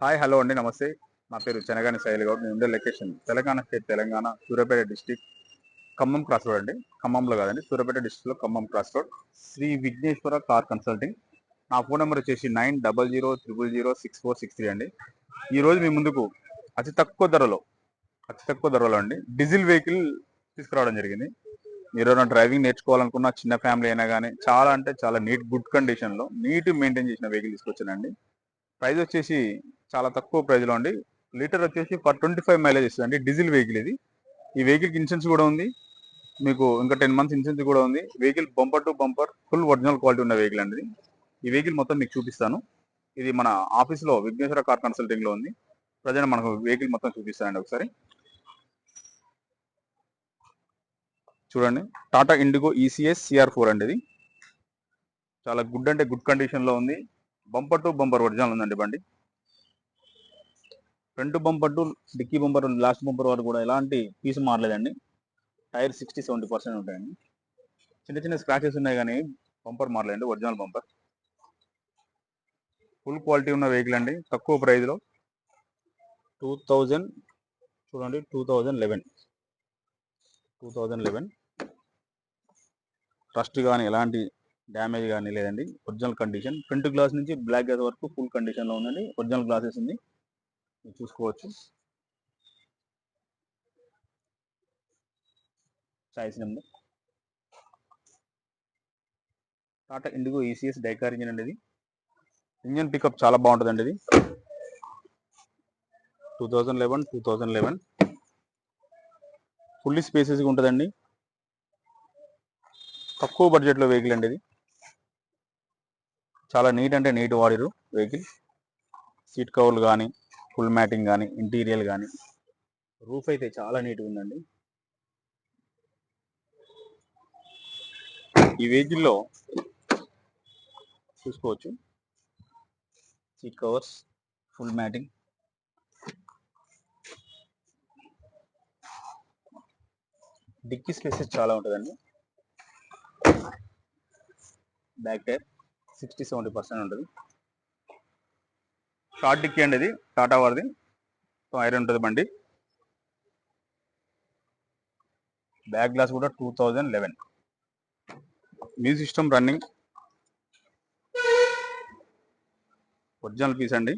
Hi hello అండి నమస్తే. నా పేరు చెనగాని శైలి గౌడ్. నేను ఉండే location Telangana state Telangana Suryapet district Khammam cross road అండి. ఖమ్మంలో కాదండి సూర్యాపేట డిస్టిక్లో Khammam cross road. Shri Vighneshwara car consulting. నా ఫోన్ నెంబర్ వచ్చేసి nine double zero triple zero six four six three అండి. ఈరోజు మీ ముందుకు అతి తక్కువ ధరలో అతి తక్కువ ధరలో అండి డీజిల్ వెహికల్ తీసుకురావడం జరిగింది. మీరు ఏమైనా డ్రైవింగ్ నేర్చుకోవాలనుకున్న చిన్న ఫ్యామిలీ అయినా కానీ చాలా అంటే చాలా నీట్ గుడ్ కండిషన్లో నీట్ మెయింటైన్ చేసిన వెహికల్ తీసుకొచ్చానండి. ప్రైస్ వచ్చేసి చాలా తక్కువ ప్రైజ్లో అండి. లీటర్ వచ్చేసి ఫర్ ట్వంటీ ఫైవ్ మైలేజ్ ఇస్తుంది అండి డీజిల్ వెహికల్ ఇది. ఈ వెహికల్కి ఇన్సూరెన్స్ కూడా ఉంది. మీకు ఇంకా టెన్ మంత్స్ ఇన్సూరెన్స్ కూడా ఉంది. Vehicle bumper to bumper full original quality ఉన్న వెహికల్ అండి ఈ వెహికల్ మొత్తం మీకు చూపిస్తాను. ఇది మన ఆఫీస్లో విఘ్నేశ్వర కార్ కన్సల్టింగ్లో ఉంది. ప్రజెంట్ మనకు వెహికల్ మొత్తం చూపిస్తానండి ఒకసారి. చూడండి. Tata Indigo ECS CR four అండి ఇది. చాలా గుడ్ అంటే గుడ్ కండిషన్లో ఉంది. బంపర్ టు బంపర్ ఒరిజినల్ ఉందండి బండి. Front bumper to dickey bumper last bumper వరకు కూడా ఎలాంటి పీస్ మారలేదండి. టైర్ సిక్స్టీ సెవెంటీ పర్సెంట్ ఉంటాయండి. చిన్న చిన్న స్క్రాచెస్ ఉన్నాయి కానీ బంపర్ మారలేదండి ఒరిజినల్ బంపర్. ఫుల్ క్వాలిటీ ఉన్న వెహికల్ అండి తక్కువ ప్రైస్లో టూ థౌజండ్ చూడండి two thousand eleven. Two thousand eleven. Rust కానీ ఎలాంటి డ్యామేజ్ కానీ లేదండి ఒరిజినల్ కండిషన్. ఫ్రంట్ గ్లాస్ నుంచి బ్లాక్ గ్లాస్ వరకు ఫుల్ కండిషన్లో ఉందండి ఒరిజినల్ గ్లాసెస్ ఉంది. చూసుకోవచ్చు size number Tata Indigo ECS Dicor engine అండి ఇది ఇంజిన్ పికప్ చాలా బాగుంటుందండి ఇది two thousand eleven two thousand eleven fully స్పేసెస్గా ఉంటుందండి. తక్కువ బడ్జెట్లో వెహికల్ అండి ఇది చాలా నీట్ అంటే నీట్ వాడిరు వెహికల్ సీట్ కవర్లు కానీ ఫుల్ మ్యాటింగ్ కానీ ఇంటీరియర్ కానీ రూఫ్ అయితే చాలా నీట్గా ఉందండి. ఈ వెహికల్లో చూసుకోవచ్చు. Seat covers full matting. Dickey spaces చాలా ఉంటుందండి. Back tyre sixty seventy percent ఉంటుంది. షార్ట్ డిక్కీ అండి ఇది టాటా వారిది ఐరన్ ఉంటుంది బండి. బ్యాక్ గ్లాస్ కూడా two thousand eleven music system running original piece అండి.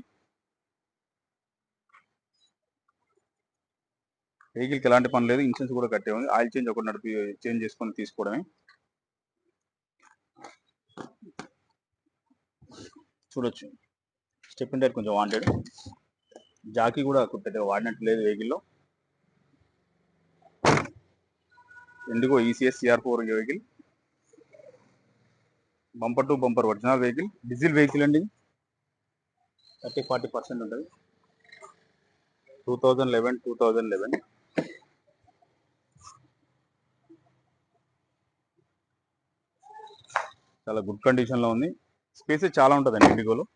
వెహికల్కి ఎలాంటి పని లేదు. ఇన్సూరెన్స్ కూడా కట్టే ఉంది. ఆయిల్ చేంజ్ ఒకటి నడిపి చేంజ్ చేసుకొని తీసుకోవడమే. చూడొచ్చు. స్టెప్ టైర్ కొంచెం వాంటెడ్ జాకీ కూడా పెద్దగా వాడినట్టు లేదు వెహికల్లో. Indigo ECS CR four vehicle. Bumper to bumper original vehicle diesel vehicle అండి. థర్టీ ఫార్టీ పర్సెంట్ ఉంటుంది. Two thousand eleven two thousand eleven చాలా గుడ్ కండిషన్లో ఉంది. స్పేసెస్ చాలా ఉంటుందండి ఇండిగోలో.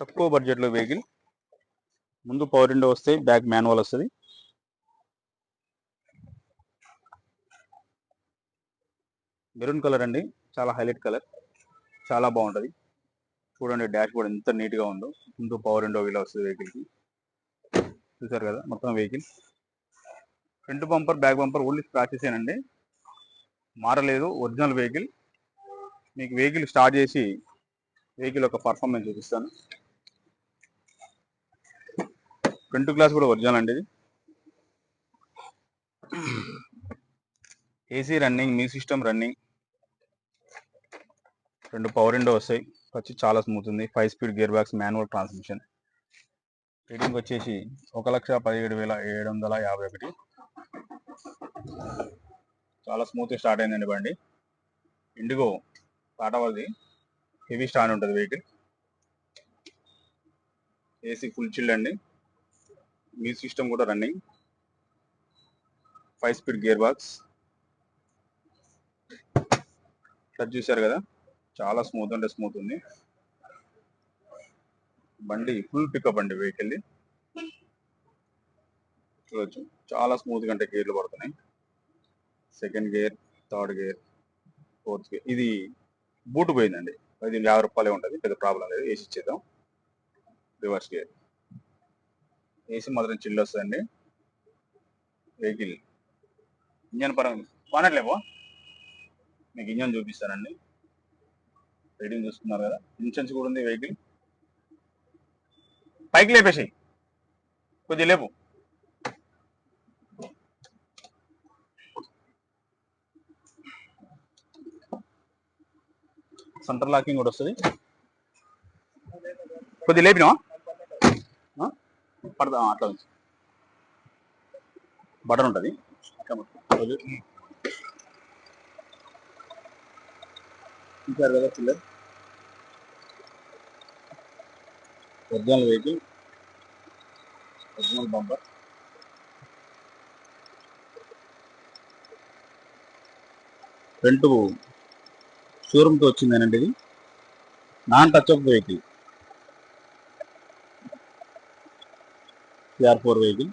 తక్కువ బడ్జెట్లో వెహికల్ ముందు పవర్ విండో వస్తే బ్యాక్ మాన్యువల్ వస్తుంది. మెరూన్ కలర్ అండి. చాలా హైలైట్ కలర్ చాలా బాగుంటుంది. చూడండి డాష్ బోర్డ్ ఎంత నీట్గా ఉందో. ముందు పవర్ విండో ఇలా వస్తుంది వెహికల్కి చూసారు కదా? మొత్తం vehicle front bumper back bumper only scratches ఏనండి. మారలేదు. ఒరిజినల్ వెహికల్ మీకు వెహికల్ స్టార్ట్ చేసి వెహికల్ యొక్క పర్ఫార్మెన్స్ చూపిస్తాను. ఫ్రంట్ గ్లాస్ కూడా ఒరిజినల్ అండి ఇది. ఏసీ రన్నింగ్ మీ సిస్టమ్ రన్నింగ్ రెండు పవర్ విండో వస్తాయి. వచ్చి చాలా స్మూత్ ఉంది. Five speed gear box manual transmission reading వచ్చేసి ఒక లక్ష పదిహేడు వేల ఏడు వందల యాభై ఒకటి. చాలా స్మూత్ స్టార్ట్ అయిందండి బండి. ఇండిగో టాటా వాళ్ళది. హెవీ స్టాండ్ ఉంటుంది వెహికల్. ఏసీ ఫుల్ చిల్ అండి. మీ సిస్టమ్ కూడా running five speed gear box touch చూసారు కదా? చాలా స్మూత్ అంటే స్మూత్ ఉంది. బండి ఫుల్ పికప్ అండి వెహికల్ చూడొచ్చు. చాలా స్మూత్గా అంటే గేర్లు పడుతున్నాయి. Second gear third gear fourth gear ఇది బూట్ పోయిందండి. ఇది యాభై రూపాయలే ఉంటుంది. పెద్ద ప్రాబ్లం లేదు. ఏసీ ఇచ్చేద్దాం. రివర్స్ గేర్ ఏసీ మాత్రం చిల్లు వస్తుందండి. వెహికల్. ఇంజన్ పరంగా కొనట్లేవో? మీకు ఇంజన్ చూపిస్తానండి. రీడింగ్ చూస్తున్నారు కదా. ఇన్సూరెన్స్ కూడా ఉంది వెహికల్. పైకి లేపేసి కొద్దిగా లేపు. సెంటర్ లాకింగ్ కూడా వస్తుంది. కొద్దిగా లేపినా పడదాం అట్లా ఉంది. బటన్ ఉంటుంది. చూసారు కదా pillar original vehicle original bumper. Front షోరూమ్తో వచ్చిందేనండి ఇది? Non touch up vehicle. CR four vehicle.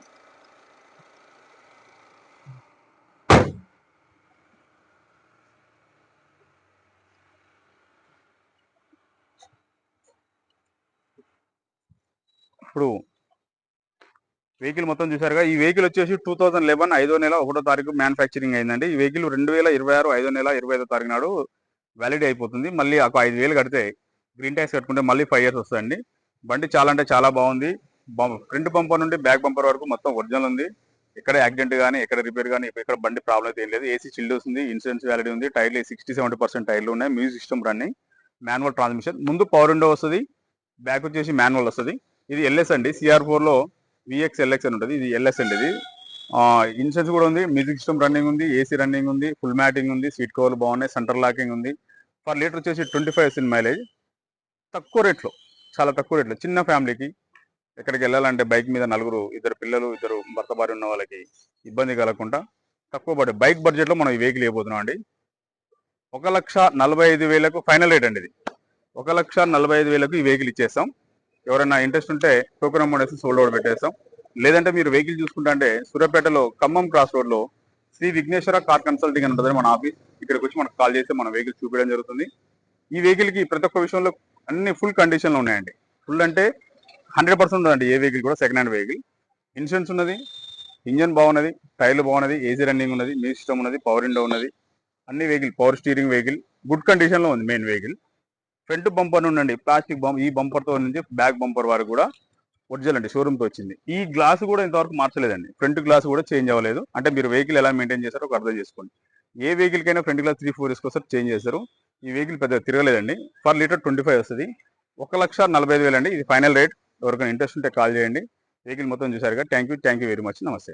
ఇప్పుడు వెహికల్ మొత్తం చూసారుగా ఈ వెహికల్ వచ్చేసి టూ థౌజండ్ లెవెన్ ఐదో నెల ఒకటో తారీఖు మ్యానుఫ్యాక్చరింగ్ అయిందండి. ఈ వెహికల్ రెండు వేల ఇరవై ఆరు ఐదో నెల ఇరవై ఐదో తారీఖు నాడు వ్యాలిడ్ అయిపోతుంది. మళ్ళీ ఒక ఐదు వేలు కడితే గ్రీన్ ట్యాక్స్ కట్టుకుంటే మళ్ళీ ఫైవ్ ఇయర్స్ వస్తుందండి బండి చాలా అంటే చాలా బాగుంది. ఫ్రంట్ బంపర్ నుండి బ్యాక్ బంపర్ వరకు మొత్తం ఒరిజినల్ ఉంది. ఎక్కడ యాక్సిడెంట్ కానీ ఎక్కడ రిపేర్ కానీ ఎక్కడ బండి ప్రాబ్లం అయితే ఏం లేదు. ఏసీ చిల్డ్ వస్తుంది ఇన్సూరెన్స్ వ్యాలిడ్ ఉంది టైర్లు సిక్స్టీ సెవెంటీ పర్సెంట్ టైర్లు ఉన్నాయి. Music system running manual transmission. ముందు పవర్ విండో వస్తుంది బ్యాక్ వచ్చేసి మాన్యువల్ వస్తుంది. ఇది ఎల్ఎస్ అండి. సిఆర్ ఫోర్లో విఎక్స్ ఎల్ఎక్స్ అని ఉంటుంది. ఇది ఎల్ఎస్ అండి ఇది. ఇన్సూరెన్స్ కూడా ఉంది. మ్యూజిక్ సిస్టమ్ రన్నింగ్ ఉంది ఏసీ రన్నింగ్ ఉంది ఫుల్ మ్యాటింగ్ ఉంది సీట్ కవర్లు బాగున్నాయి సెంటర్ లాకింగ్ ఉంది. పర్ లీటర్ వచ్చేసి ట్వంటీ ఫైవ్ మైలేజ్. తక్కువ రేట్లో చాలా తక్కువ రేట్లో చిన్న ఫ్యామిలీకి ఎక్కడికి వెళ్ళాలంటే బైక్ మీద నలుగురు ఇద్దరు పిల్లలు ఇద్దరు భర్త భార్య ఉన్న వాళ్ళకి ఇబ్బంది కలగకుండా తక్కువ బడ్జెట్ బైక్ బడ్జెట్లో మనం ఈ వెహికల్ వేయబోతున్నాం అండి. ఒక లక్ష నలభై ఐదు వేలకు ఫైనల్ రేట్ అండి ఇది. ఒక లక్ష నలభై ఐదు వేలకు ఈ వెహికల్ ఇచ్చేస్తాం. ఎవరైనా ఇంట్రెస్ట్ ఉంటే టోకెన్ అమౌంట్ సోల్డ్ అవుట్ పెట్టేస్తాం. లేదంటే మీరు వెహికల్ చూసుకుంటా అంటే సూర్యాపేటలో ఖమ్మం క్రాస్ రోడ్లో శ్రీ విఘ్నేశ్వర కార్ కన్సల్టింగ్ అని మన ఆఫీస్. ఇక్కడికి వచ్చి మనకు కాల్ చేస్తే మన వెహికల్ చూపించడం జరుగుతుంది. ఈ వెహికల్కి ప్రతి ఒక్క విషయంలో అన్ని ఫుల్ కండిషన్లు ఉన్నాయండి. ఫుల్ అంటే హండ్రెడ్ పర్సెంట్ ఉందండి. ఏ వెహికల్ కూడా సెకండ్ హ్యాండ్ వెహికల్. ఇన్సూరెన్స్ ఉన్నది. ఇంజన్ బాగున్నది. టైర్లు బాగున్నది. ఏసీ రన్నింగ్ ఉన్నది. మ్యూజిక్ సిస్టమ్ ఉన్నది. పవర్ ఇండో ఉన్నది. అన్ని vehicle. Power steering vehicle. Good కండిషన్లో ఉంది మెయిన్ వెహికల్ ఫ్రంట్ బంపర్ నుండి ప్లాస్టిక్ బంప్ ఈ బంపర్తో నుంచి బ్యాక్ బంపర్ వరకు కూడా ఒరిజినల్ అండి. షోరూమ్తో వచ్చింది. ఈ గ్లాస్ కూడా ఇంతవరకు మార్చలేదండి. ఫ్రంట్ గ్లాస్ కూడా చేంజ్ అవ్వలేదు. అంటే మీరు వెహికల్ ఎలా మెయింటైన్ చేస్తారో ఒక అర్థం చేసుకోండి. ఏ వెహికల్కైనా ఫ్రంట్ గ్లాస్ త్రీ ఫోర్ ఇయర్స్కి చేంజ్ చేస్తారు. ఈ వెహికల్ పెద్దగా తిరగలేదండి. పర్ లీటర్ ట్వంటీ ఫైవ్ వస్తుంది. ఒక లక్ష నలభై ఐదు వేలు అండి ఇది ఫైనల్ రేట్ ఎవరికైనా ఇంట్రెస్ట్ ఉంటే కాల్ చేయండి. వెహికల్ మొత్తం చూసారుగా. Thank you thank you very much నమస్తే.